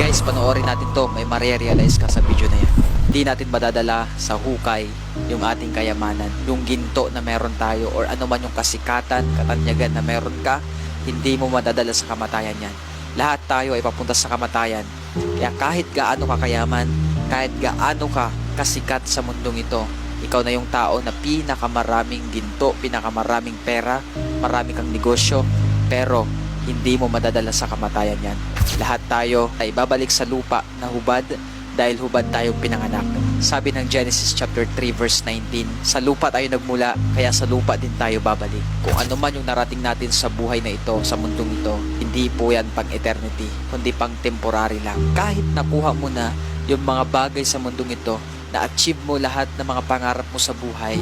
Guys, panoorin natin to. May marirealize ka sa video na yan. Hindi natin madadala sa hukay yung ating kayamanan. Yung ginto na meron tayo or ano man yung kasikatan, katanyagan na meron ka, hindi mo madadala sa kamatayan yan. Lahat tayo ay papunta sa kamatayan. Kaya kahit gaano ka kayaman, kahit gaano ka kasikat sa mundong ito, ikaw na yung tao na pinakamaraming ginto, pinakamaraming pera, marami kang negosyo, pero hindi mo madadala sa kamatayan yan. Lahat tayo ay babalik sa lupa na hubad dahil hubad tayong pinanganak. Sabi ng Genesis chapter 3 verse 19, sa lupa tayo nagmula, kaya sa lupa din tayo babalik. Kung ano man yung narating natin sa buhay na ito, sa mundong ito, hindi po yan pang eternity, kundi pang temporary lang. Kahit nakuha mo na yung mga bagay sa mundong ito, na-achieve mo lahat ng mga pangarap mo sa buhay,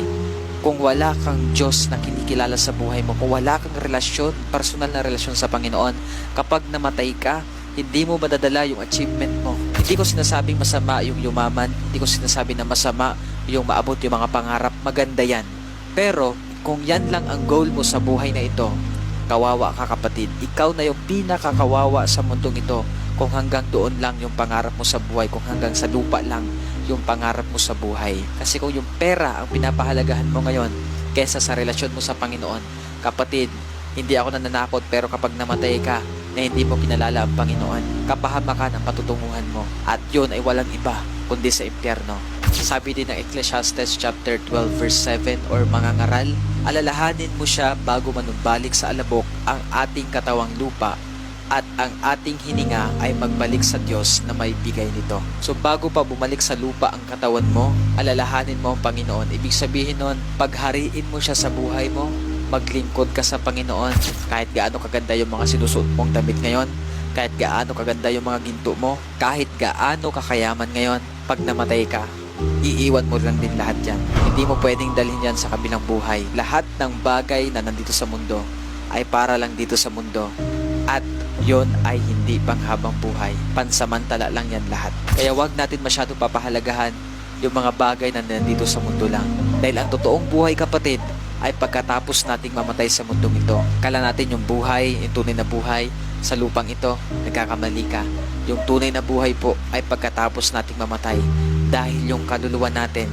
kung wala kang Diyos na kinikilala sa buhay mo, kung wala kang relasyon, personal na relasyon sa Panginoon, kapag namatay ka, hindi mo madadala yung achievement mo. Hindi ko sinasabing masama yung yumaman, hindi ko sinasabi na masama yung maabot yung mga pangarap, maganda yan. Pero kung yan lang ang goal mo sa buhay na ito, kawawa ka kapatid. Ikaw na yung pinakakawawa sa mundong ito kung hanggang doon lang yung pangarap mo sa buhay, kung hanggang sa lupa lang yung pangarap mo sa buhay. Kasi kung yung pera ang pinapahalagahan mo ngayon kesa sa relasyon mo sa Panginoon, kapatid, hindi ako nananakot pero kapag namatay ka na hindi mo pinalala ang Panginoon, kapahamakan ang patutunguhan mo. At yun ay walang iba kundi sa impyerno. Sabi din ng Ecclesiastes chapter 12 verse 7 or mga ngaral, alalahanin mo siya bago manumbalik sa alabok ang ating katawang lupa at ang ating hininga ay magbalik sa Diyos na may bigay nito. So bago pa bumalik sa lupa ang katawan mo, alalahanin mo ang Panginoon. Ibig sabihin nun, paghariin mo siya sa buhay mo, maglingkod ka sa Panginoon. Kahit gaano kaganda yung mga sinusuot mong damit ngayon, kahit gaano kaganda yung mga ginto mo, kahit gaano kakayaman ngayon, pag namatay ka, iiwan mo lang din lahat yan. Hindi mo pwedeng dalhin yan sa kabilang buhay. Lahat ng bagay na nandito sa mundo ay para lang dito sa mundo. At yon ay hindi panghabang buhay. Pansamantala lang yan lahat. Kaya wag natin masyado papahalagahan yung mga bagay na nandito sa mundo lang. Dahil ang totoong buhay kapatid ay pagkatapos nating mamatay sa mundong ito. Kala natin yung buhay, yung tunay na buhay sa lupang ito, nagkakamali ka. Yung tunay na buhay po ay pagkatapos nating mamatay. Dahil yung kaluluwa natin,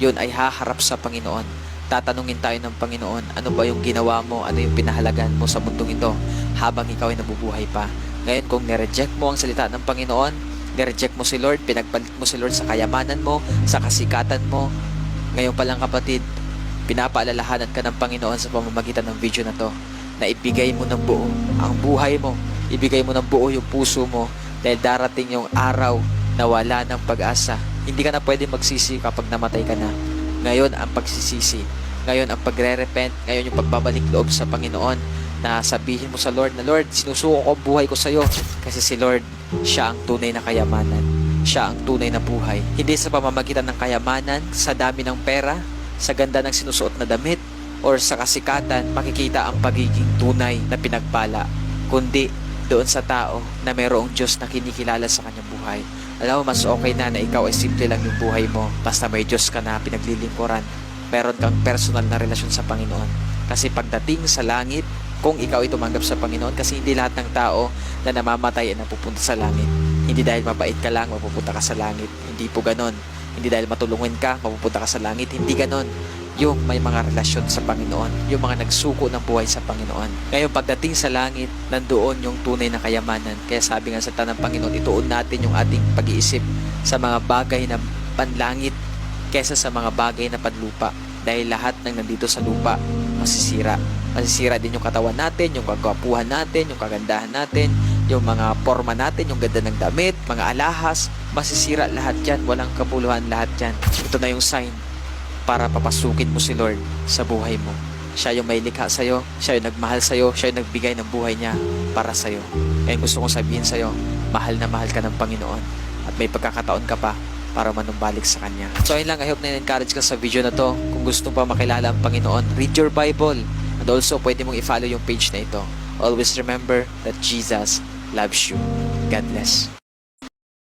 yun ay haharap sa Panginoon. Tatanungin tayo ng Panginoon, ano ba yung ginawa mo, ano yung pinahalagan mo sa mundong ito habang ikaw ay nabubuhay pa. Ngayon, kung nireject mo ang salita ng Panginoon, nireject mo si Lord, pinagpalit mo si Lord sa kayamanan mo, sa kasikatan mo, ngayon pa lang kapatid, pinapaalalahanan ka ng Panginoon sa pamamagitan ng video na to na ibigay mo ng buo ang buhay mo, ibigay mo ng buo yung puso mo dahil darating yung araw na wala ng pag-asa. Hindi ka na pwede magsisi kapag namatay ka na. Ngayon ang pagsisisi, ngayon ang pagre-repent, ngayon yung pagbabalik loob sa Panginoon na sabihin mo sa Lord na Lord, sinusuko ko buhay ko sa iyo kasi si Lord, siya ang tunay na kayamanan. Siya ang tunay na buhay. Hindi sa pamamagitan ng kayamanan, sa dami ng pera, sa ganda ng sinusuot na damit, or sa kasikatan, makikita ang pagiging tunay na pinagpala. Kundi doon sa tao na mayroong Diyos na kinikilala sa kanyang buhay. Alam mo, mas okay na na ikaw ay simple lang yung buhay mo. Basta may Diyos ka na pinaglilingkuran. Meron kang personal na relasyon sa Panginoon. Kasi pagdating sa langit, kung ikaw ay tumanggap sa Panginoon, kasi hindi lahat ng tao na namamatay ay napupunta sa langit. Hindi dahil mabait ka lang, mapupunta ka sa langit. Hindi po ganon. Hindi dahil matulungin ka, mapupunta ka sa langit. Hindi ganon yung may mga relasyon sa Panginoon, yung mga nagsuko ng buhay sa Panginoon. Ngayon, pagdating sa langit, nandoon yung tunay na kayamanan. Kaya sabi nga sa tanang Panginoon, ituon natin yung ating pag-iisip sa mga bagay na panlangit kesa sa mga bagay na panlupa. Dahil lahat ng nandito sa lupa, masisira. Masisira din yung katawan natin, yung kagwapuhan natin, yung kagandahan natin, yung mga forma natin, yung ganda ng damit, mga alahas, masisira lahat yan. Walang kabuluhan lahat yan. Ito na yung sign para papasukin mo si Lord sa buhay mo. Siya yung may likha sa'yo, siya yung nagmahal sa'yo, siya yung nagbigay ng buhay niya para sa'yo. Kaya gusto kong sabihin sa'yo, mahal na mahal ka ng Panginoon at may pagkakataon ka pa para manumbalik sa Kanya. So ayun lang, I hope na encourage ka sa video na to. Kung gusto pa makilala ang Panginoon, read your Bible. And also, pwede mong i-follow yung page na ito. Always remember that Jesus loves you. God bless.